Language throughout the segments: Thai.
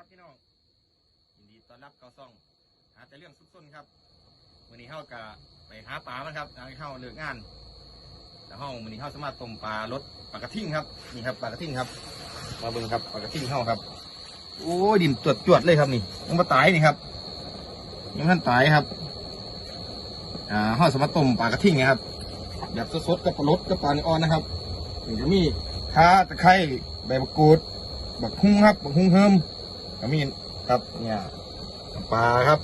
ครับพี่น้องยินดีต้อนรับเข้าซ่องหาแต่เรื่องสุดส้นครับวันนี้เฮากะไปหาปลามันครับทางเข้าเลิกงาน แล้วห้องวันนี้เฮาสามารถต้มปลารสปลากระทิ่งครับนี่ครับปลากระทิ่งครับ มาเบิ่งครับปลากระทิ่งเฮาครับ โอ้ยดินจวดจวดเลยครับนี่ยังมาตายนี่ครับยังท่านตายครับอ่าเฮาสมารต้มปลากระทิ่งนะครับแบบสดๆกับปลารสกับปลาเนื้ออ่อนนะครับนี่จะมีข่าตะไคร้ใบมะกรูดบักฮุ้งครับบักฮุ้งเฮิม ก็มีครับเนี่ยน้ำปลาครับ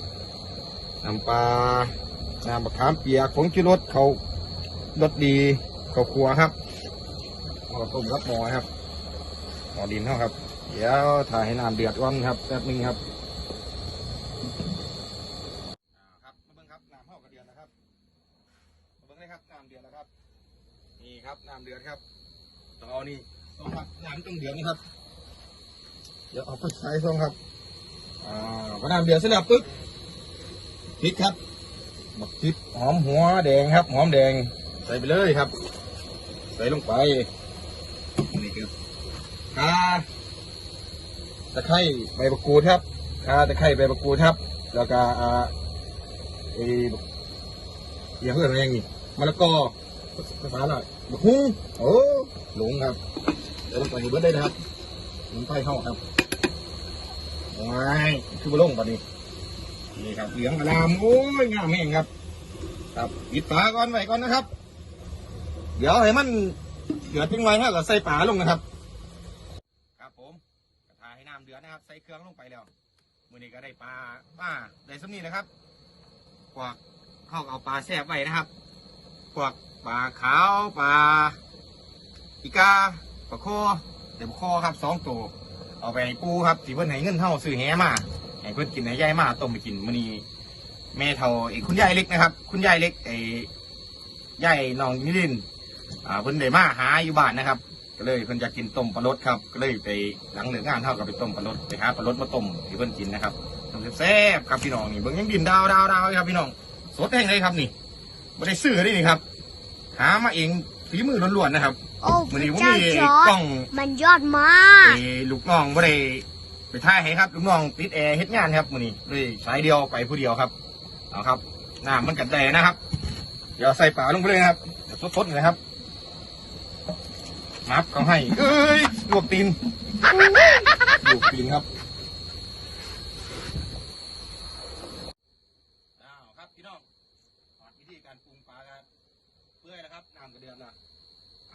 น้ำปลาน้ำบักขามเปียกผงชูรสเขารสดีเขาครัวครับหม้อต้มรับหม้อครับหมอดินเท่าครับ เดี๋ยวถ่ายให้น้ำเดือดก่อนครับแป๊บหนึงครับครับมาเบิ่งครับน้ำเท่ากระเดือดนะครับมาเบิ่งเลยครับน้ำเดือดแล้วครับ นี่ครับน้ำเดือดครับต้องเอานี่ต้องน้ำต้องเดือดนะครับ ดี๋ยวเอาไปใช้ซองครับ อ่าพอน้ำเดือดเสร็จแล้วปึ๊บพริกครับบักพริกหอมหัวแดงครับ หอมแดง ใส่ไปเลยครับ ใส่ลงไปนี่ครับข่าตะไคร้ใบมะกรูดครับข่าตะไคร้ใบมะกรูดครับ แล้วก็อ่าไอ้เอียงเพื่อนอะไรอย่างงี้มะละกอภาษาหน่อยบักฮุ้งโอ้หลงครับเดี๋ยวลงไปเบิร์ดได้นะครับหมุนไฟเข้าครับ ว้ายคือบะลงปะนี่นี่ครับเหลืองอลามโอ้ยงามแห้งครับ ครับปิดฝาก่อนไว้ก่อนนะครับ เดี๋ยวให้มันเดือดทิ้งไว้ให้เราใส่ปลาลงนะครับ ครับผมกระทาให้น้ำเดือดนะครับ ใส่เครื่องลงไปแล้วมือนี้ก็ได้ปลาป้าได้สำนีนะครับพวกเข้าเอาปลาแซ่บไว้นะครับพวกปลาขาวปลาอีกาปลาโคเดี๋ยวปลาโคครับสองตัว เอาไปให้ปูครับที่เพิ่นให้เงินเท่าซื้อแหมาให้เพิ่นกินให้ยายมาต้มไปกินมื้อนี้แม่เท่าไอ้คุณยายเล็กนะครับ คุณยายเล็กไอ้ยายน้องนิรินอ่าเพิ่นได้มาหาอยู่บ้านนะครับ ก็เลยเพิ่นจะกินต้มปลารสครับ ก็เลยไปหลังเลิกงานเท่ากับไปต้มปลารสไปหาปลารสมาต้มให้เพิ่นกินนะครับต้มแซ่บๆครับพี่น้องนี่เบิ่งยังดินดาวดาวดาวครับพี่น้องสดแห้งเลยครับนี่ไม่ได้ซื้อเลยนี่ครับ หามาเองฝีมือล้วนๆนะครับ โอ้พมื้อระนี้ผมเจ้ามีจอร์กล้ดองมันยอดมากไอ้ลูกน้องบ่ได้ไปท่ายให้ครับ ลูกน้องติดแอร์เฮ็ดงานครับมื้อนี้เลยสายเดียวไปผู้เดียวครับเอาครับน้ำมันกัดแดนะครับ เดี๋ยวใส่ปลาลงไปเลยนะครับเดี๋ยวสดๆเลยนะครับมับเขาให้เอ้ยลวกตีนลวกตีนครับอ้าวครับพี่น้องสอนวิธีการปรุงปลาครับเพื่อนะครับน้ำกระเดือดละ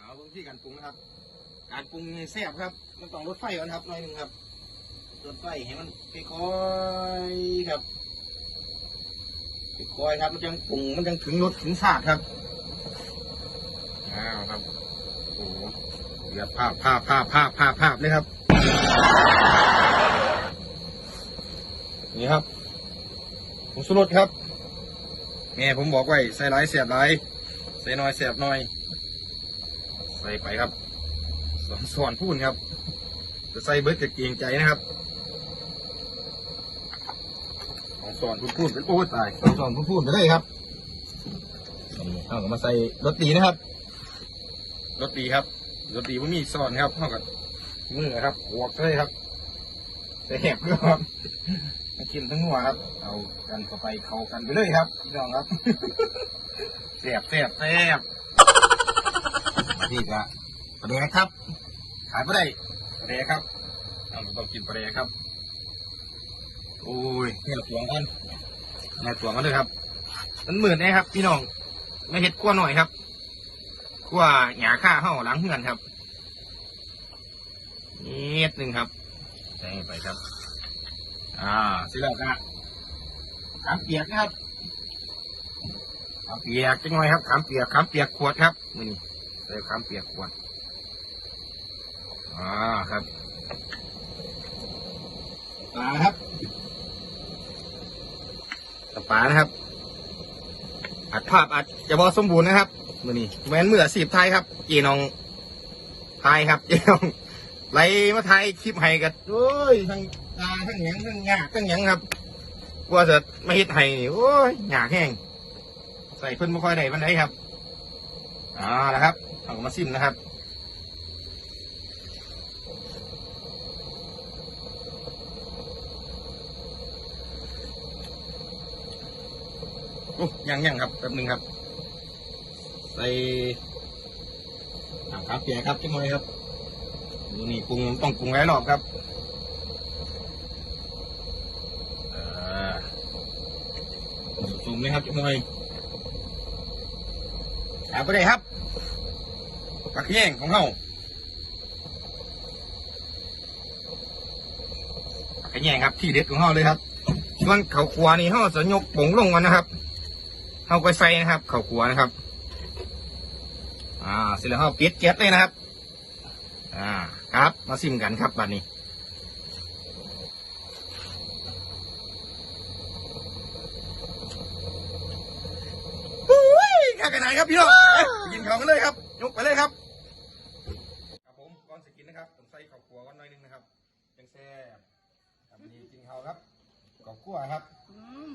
เอาเบิ่งวิธีการปรุงนะครับ การปรุงแซ่บครับ มันต้องลดไฟก่อนครับหน่อยหนึงครับลดไฟให้มันค่อยๆครับค่อยๆครับ มันจังปรุงมันจังถึงรสถึงชาติครับอ้าวครับโอ้โหเดือดภาพภาพภาพภาพภาพภาพเลยครับ นี่ครับผงชูรสครับแม่ผมบอกไว้ใส่หลายเสียบหลายใส่น้อยเสียบน้อย ใส่ไปครับสอนสอนพูดครับ จะใส่เบิร์ดกับเกรงใจนะครับสอนสอนพูดพูดเป็นโอ้ยตายสอนสอนพูดพูดไปได้ครับนี่เอามาใส่รสดีนะครับรสดีครับรสดีว่ามีสอนครับเท่ากับมือครับหัวกเลยครับใส่แหบด้วยครับมากินทั้งหัวครับ เอากันเข้าไปเข้ากันไปเลยครับพี่น้องครับแสบแสบแสบ นี่กะปลาแดกครับ ขายไม่ได้ปลาแดกครับเราต้องกินปลาแดกครับโอ้ยนี่เราตวงกันนี่ตวงกันเลยครับ มันเหมือนนะครับ พี่น้องไม่เห็ดกลัวหน่อยครับกลัวหยาค่าเข้าหลังเหือนครับนิดหนึ่งครับใส่ไปครับ อ่าเสร็จแล้วก็ขามเปียกนะครับขามเปียกจังหน่อยครับขามเปียกขามเปียกขวดครับนี่ ส่ขามเปียกขวดอ่าครับปลาครับปลานะครับ อัดภาพอัดจะบอสมบูรณ์นะครับมือนี้เหมือนมืออสีบไทยครับเจน้องไทยครับเจน้องไล่มาไทยคลิปให้กันโอ้ยทั้งตาทั้งหยังทั้งหยากทั้งหยังครับกลัวจะไม่เฮ็ดให้นี่โอ้ยหยากแห้งใส่เพิ่นไม่ค่อยได้ปันไดครับอ่าแล้วครับ เอามาซิมนะครับโอ้ยังยังครับแป๊บนึงครับ ใส่น้ำขาเปียครับจ้งเลยครับดูนี่ปรุงต้องปรุงแล้วหนอกครับรุงไหมครับจ้งเลยขาไปเลยครับ ปลาเคียงของเราปลาเคียงครับที่เด็ดของเราเลยครับส่วนเขาขวานี่เขาจะยกผงลงกันนะครับเขาไปใส่นะครับเขาขวานะครับ อ่าเสร็จแล้วเขาปิดเก็ตเลยนะครับ อ่าครับ มาซิมกันครับบัดนี้อุ้ยข้ากันไหนครับพี่น้องเอ้ยไปกินข้าวกันเลยครับ ยกไปเลยครับครับผมก่อนจะกินนะครับผมใส่ ข้าวคั่วก่อนหน่อยหนึงนะครับยังแซ่บครับวันนี้กินข้าวครับข้าวคั่วครับอืม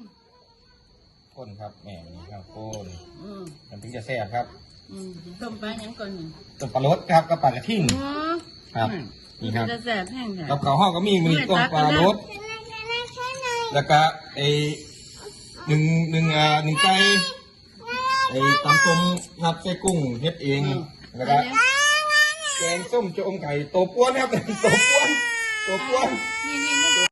ก้นครับแหมนี่ครับก้นอืมมันถึงจะแซ่บครับอืมต้มปลาหยังก่อนนี่ต้มปลารสครับกับปลากระทิ่งอ๋อครับนี่ครับจะแสบแห้งแท้กับข้าวห่อก็มีมีต้มปลารสแล้วก็ไอหนึ่งหนึ่งอ่าหนึ่งไก่ไอตำส้มครับใส่กุ้งเฮ็ดเองแล้วก็ แกงส้มโจมไก่ตัวป้วนครับตัวป้วนตัวป้วน นี่นี่นี่